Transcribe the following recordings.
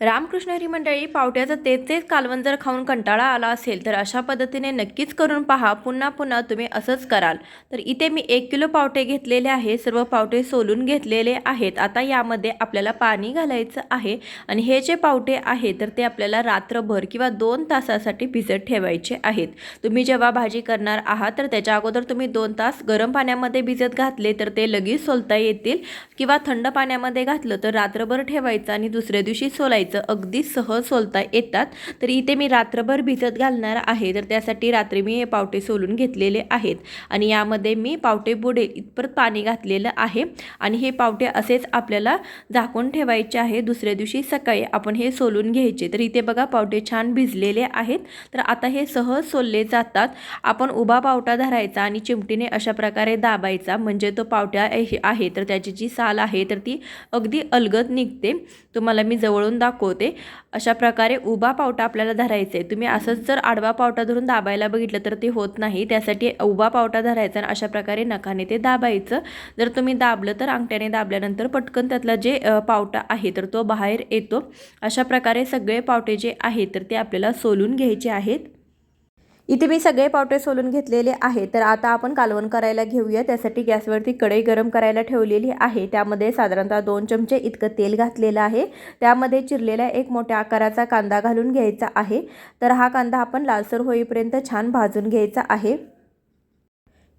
रामकृष्ण हरी मंडळी पावट्याचं तेच तेच कालवण जर खाऊन कंटाळा आला असेल तर अशा पद्धतीने नक्कीच करून पहा. पुन्हा पुन्हा तुम्ही असंच कराल. तर इथे मी एक किलो पावटे घेतलेले आहे. सर्व पावटे सोलून घेतलेले आहेत. आता यामध्ये आपल्याला पाणी घालायचं आहे आणि हे जे पावटे आहे तर ते आपल्याला रात्रभर किंवा दोन तासासाठी भिजत ठेवायचे आहेत. तुम्ही जेव्हा भाजी करणार आहात तर त्याच्या अगोदर तुम्ही दोन तास गरम पाण्यामध्ये भिजत घातले तर ते लगेच सोलता येतील. किंवा थंड पाण्यामध्ये घातलं तर रात्रभर ठेवायचं आणि दुसऱ्या दिवशी सोलायचं. अगदी सहज सोलता येतात. तर इथे मी रात्रभर भिजत घालणार आहे. तर त्यासाठी रात्री मी हे पावटे सोलून घेतलेले आहेत. आणि यामध्ये मी पावटे बुडेल इतपत पाणी घातलेलं आहे. आणि हे पावटे असेच आपल्याला झाकून ठेवायचे आहे. दुसऱ्या दिवशी सकाळी आपण हे सोलून घ्यायचे. तर इथे बघा पावटे छान भिजलेले आहेत. तर आता हे सहज सोलले जातात. आपण उभा पावटा धरायचा आणि चिमटीने अशा प्रकारे दाबायचा. म्हणजे तो पावट्या आहे- आहे तर त्याची जी साल आहे तर ती अगदी अलगद निघते. तुम्हाला मी जवळून दाखव दाखवते अशा प्रकारे उभा पावटा आपल्याला धरायचा आहे. तुम्ही असंच जर आडवा पावटा धरून दाबायला बघितलं तर ते होत नाही. त्यासाठी उभा पावटा धरायचा आणि अशा प्रकारे नखाने ते दाबायचं. जर तुम्ही दाबलं तर अंगठ्याने दाबल्यानंतर पटकन त्यातला जे पावटा आहे तर तो बाहेर येतो. अशा प्रकारे सगळे पावटे जे आहेत तर ते आपल्याला सोलून घ्यायचे आहेत. इथे मी सगळे पावटे सोलून घेतलेले आहे. तर आता आपण कालवण करायला घेऊया. त्यासाठी गॅसवरती कढई गरम करायला ठेवलेली आहे. त्यामध्ये साधारणतः दोन चमचे इतकं तेल घातलेलं आहे. त्यामध्ये चिरलेला एक मोठ्या आकाराचा कांदा घालून घ्यायचा आहे. तर हा कांदा आपण लालसर होईपर्यंत छान भाजून घ्यायचा आहे.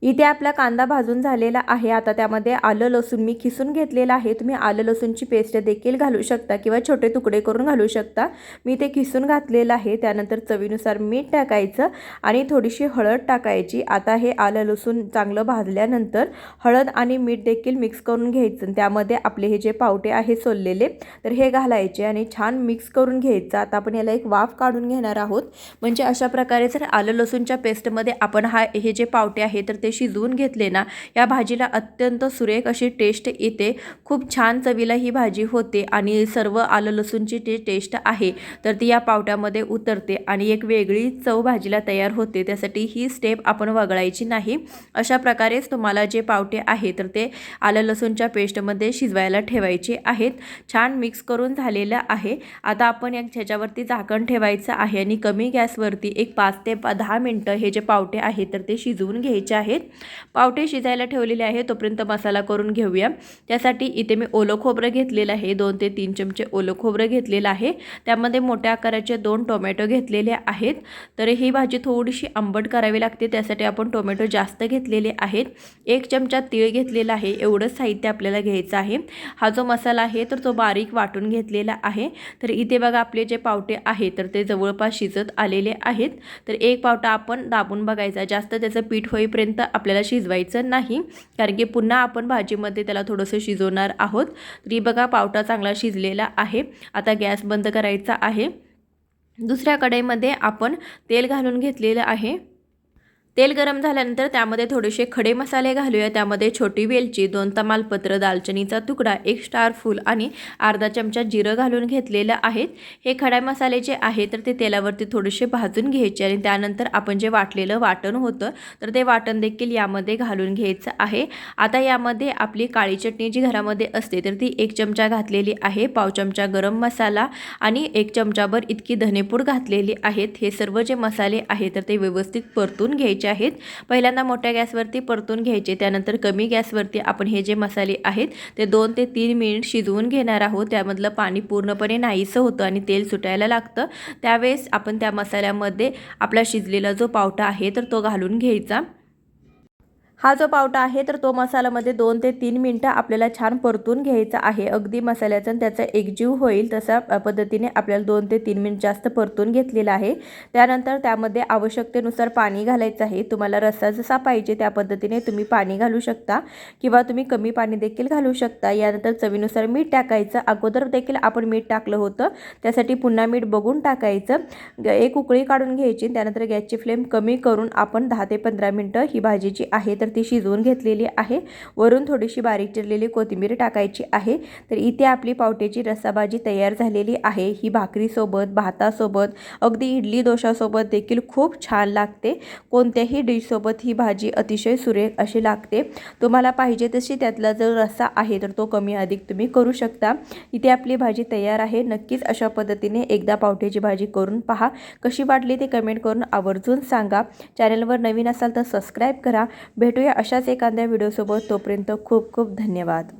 इथे आपला कांदा भाजून झालेला आहे. आता त्यामध्ये आलं लसूण मी खिसून घेतलेलं आहे. तुम्ही आलं लसूणची पेस्ट देखील घालू शकता किंवा छोटे तुकडे करून घालू शकता. मी ते खिसून घातलेलं आहे. त्यानंतर चवीनुसार मीठ टाकायचं आणि थोडीशी हळद टाकायची. आता हे आलं लसूण चांगलं भाजल्यानंतर हळद आणि मीठ देखील मिक्स करून घ्यायचं. त्यामध्ये आपले हे जे पावटे आहे सोललेले तर हे घालायचे आणि छान मिक्स करून घ्यायचं. आता आपण याला एक वाफ काढून घेणार आहोत. म्हणजे अशा प्रकारे जर आलं लसूणच्या पेस्टमध्ये आपण हा हे जे पावटे आहे तर ते शिजवून घेतले ना या भाजीला अत्यंत सुरेख अशी टेस्ट येते. खूप छान चवीला ही भाजी होते आणि सर्व आलं लसूणची ती टेस्ट आहे तर ती या पावट्यामध्ये उतरते आणि एक वेगळी चव भाजीला तयार होते. त्यासाठी ही स्टेप आपण वगळायची नाही. अशा प्रकारेच तुम्हाला जे पावटे आहे तर ते आलं लसूणच्या पेस्टमध्ये शिजवायला ठेवायचे आहेत. छान मिक्स करून झालेलं आहे. आता आपण एक ह्याच्यावरती झाकण ठेवायचं आहे आणि कमी गॅसवरती एक पाच ते प- दहा मिनटं हे जे पावटे आहेत तर ते शिजवून घ्यायचे आहेत. पावटे शिजायला ठेवलेले आहे तोपर्यंत मसाला करून घेऊया. त्यासाठी इथे मी ओलं खोबरं घेतलेलं आहे. दोन ते तीन चमचे ओलं खोबरं घेतलेलं आहे. त्यामध्ये मोठ्या आकाराचे दोन टोमॅटो घेतलेले आहेत. तर ही भाजी थोडीशी आंबट करावी लागते. त्यासाठी आपण टोमॅटो जास्त घेतलेले आहेत. एक चमचा तीळ घेतलेला आहे. एवढंच साहित्य आपल्याला घ्यायचं आहे. हा जो मसाला आहे तर तो बारीक वाटून घेतलेला आहे. तर इथे बघा आपले जे पावटे आहेत तर ते जवळपास शिजत आलेले आहेत. तर एक पावटा आपण दाबून बघायचा. जास्त त्याचं पीठ होईपर्यंत आपल्याला शिजवायचं नाही. कारण की पुन्हा आपण भाजीमध्ये त्याला थोडंसं शिजवणार आहोत. तरी बघा पावटा चांगला शिजलेला आहे. आता गॅस बंद करायचा आहे. दुसऱ्या कढईमध्ये आपण तेल घालून घेतलेलं आहे. तेल गरम झाल्यानंतर त्यामध्ये थोडेसे खडे मसाले घालूया. त्यामध्ये छोटी वेलची दोन तमालपत्र दालचिनीचा तुकडा एक स्टार फूल आणि अर्धा चमचा जिरं घालून घेतलेलं आहेत हे खडे मसाले जे आहे तर ते तेलावरती थोडेसे भाजून घ्यायचे आणि त्यानंतर आपण जे वाटलेलं वाटण होतं तर ते वाटण देखील यामध्ये घालून घ्यायचं आहे. आता यामध्ये आपली काळी चटणी जी घरामध्ये असते तर ती एक चमचा घातलेली आहे. पाव चमचा गरम मसाला आणि एक चमचाभर इतकी धनेपूड घातलेली आहेत. हे सर्व जे मसाले आहे तर ते व्यवस्थित परतून घ्यायचे आहेत पहिल्यांदा मोठ्या गॅसवरती परतून घ्यायचे त्यानंतर कमी गॅसवरती आपण हे जे मसाले आहेत ते दोन ते तीन मिनिट शिजवून घेणार आहोत. त्यामधलं पाणी पूर्णपणे नाहीसं होतं आणि तेल सुटायला लागतं. त्यावेळेस आपण त्या मसाल्यामध्ये आपला शिजलेला जो पावटा आहे तर तो घालून घ्यायचा. हा जो पावटा आहे तर तो मसाल्यामध्ये दोन ते तीन मिनटं आपल्याला छान परतून घ्यायचा आहे. अगदी मसाल्याचा त्याचा एकजीव होईल तसा पद्धतीने आपल्याला दोन ते तीन मिनिट जास्त परतून घेतलेला आहे. त्यानंतर त्यामध्ये आवश्यकतेनुसार पाणी घालायचं आहे. तुम्हाला रस्सा जसा पाहिजे त्या पद्धतीने तुम्ही पाणी घालू शकता किंवा तुम्ही कमी पाणी देखील घालू शकता. यानंतर चवीनुसार मीठ टाकायचं. अगोदर देखील आपण मीठ टाकलं होतं. त्यासाठी पुन्हा मीठ बघून टाकायचं. ग- एक उकळी काढून घ्यायची. त्यानंतर गॅसची फ्लेम कमी करून आपण दहा ते पंधरा मिनटं ही भाजीची आहे तर ती शिजवून घेतलेली आहे. वरून थोडीशी बारीक चिरलेली कोथिंबीर टाकायची आहे. तर इथे आपली पावट्याची रस्साभाजी तयार झालेली आहे. ही भाकरीसोबत भातासोबत अगदी इडली डोशासोबत देखील खूप छान लागते. कोणत्याही डिशसोबत ही भाजी अतिशय सुरेख अशी लागते. तुम्हाला पाहिजे तशी त्यातला जर रस्सा आहे तर तो कमी अधिक तुम्ही करू शकता. इथे आपली भाजी तयार आहे. नक्कीच अशा पद्धतीने एकदा पावट्याची भाजी करून पहा. कशी वाटली ते कमेंट करून आवर्जून सांगा. चॅनलवर नवीन असाल तर सबस्क्राईब करा. भेटू भेटूया अशाच एखाद्या व्हिडिओसोबत तोपर्यंत खूप खूप धन्यवाद.